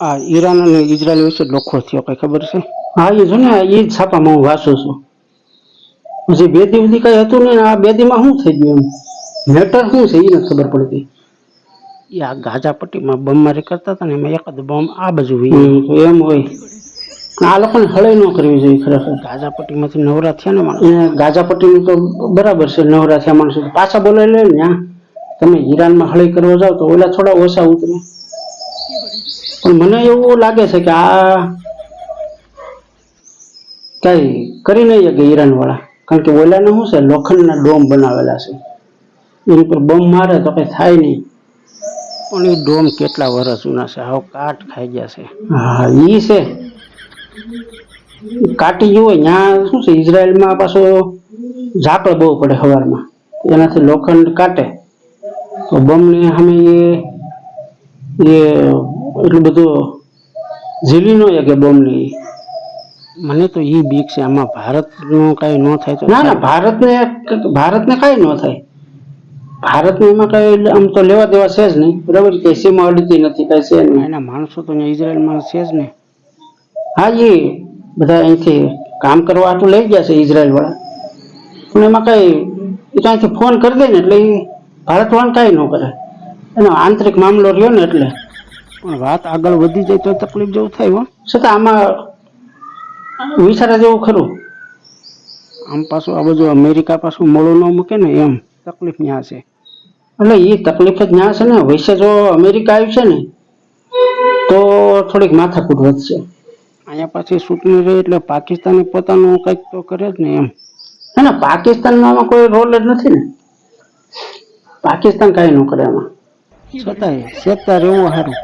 આ ઈરાન અને ઇઝરાયલ વિશે ડોખો થયો કઈ ખબર છે? હા એ જો ને એ જ છાપામાં હું વાંચું છું. પછી બે દી સુધી કઈ હતું ને આ બે દીમાં શું થઈ ગયું એમ? મેટર શું છે એ નથી ખબર પડતી. એ આ ગાજા પટ્ટીમાં બમમારી કરતા હતા ને એમાં એક જ બોમ્બ આ બાજુ એમ હોય. આ લોકોને હળે ન કરવી જોઈએ ખરેખર. ગાજા પટ્ટીમાંથી નવરા થયા ને માણસ? ગાજાપટ્ટીનું તો બરાબર છે નવરા થયા માણસો. પાછા બોલાવી લે ને ત્યાં તમે ઈરાનમાં હળી કરવા જાઓ તો ઓલા થોડા ઓછા ઉતરે. મને એવું લાગે છે કે આ કઈ કરી નહીં શકે ઈરાન વાળા કારણ કે ઓલાને શું છે? લોખંડના ડોમ બનાવેલા છે. એની પર બમ મારે તો કઈ થાય નહીં. પણ એ ડોમ કેટલા વર્ષ જૂના છે? આવો કાટ ખાઈ ગયા છે. હા, ઈ છે. કાટી જુઓ ત્યાં શું છે? ઇઝરાયલમાં પાછો ઝાકળ બહુ પડે સવારમાં એનાથી લોખંડ કાટે. તો બોમ્બની સામે એ એ એટલું બધું ઝીલી ન શકે બોમ્બની મને તો એ બીક છે આમાં ભારતનું કાંઈ ન થાય તો ના ના ભારતને ભારતને કાંઈ ન થાય. ભારતને એમાં કાંઈ આમ તો લેવા દેવા છે જ નહીં. બરાબર કે સીમા અડતી નથી કાંઈ છે નહીં. એના માણસો તો અહીંયા ઇઝરાયલમાં છે જ ને. હા એ બધા અહીંથી કામ કરવા આટલું લઈ ગયા છે ઇઝરાયલવાળા. પણ એમાં કાંઈ એ તો અહીંથી ફોન કરી દે ને એટલે એ ભારત કાંઈ ન કરે. એનો આંતરિક મામલો રહ્યો ને એટલે. પણ વાત આગળ વધી જાય તો તકલીફ જેવું થાય હો. છતાં આમાં વિચારે જેવું ખરું. આમ પાછું આ બધું અમેરિકા પાછું મોડું ન મૂકે ને એમ તકલીફ ન્યા છે. એટલે એ તકલીફ જ ન્યા છે ને. વૈસે જો અમેરિકા આવ્યું છે ને તો થોડીક માથાકૂટ વધશે. અહીંયા પાછી ચૂંટણી રહી એટલે પાકિસ્તાને પોતાનું કંઈક તો કરે જ ને એમ. ના પાકિસ્તાનમાં કોઈ રોલ જ નથી ને. પાકિસ્તાન કાંઈ ન કરે આમાં. છતાંય શેકતા રહેવું સારું.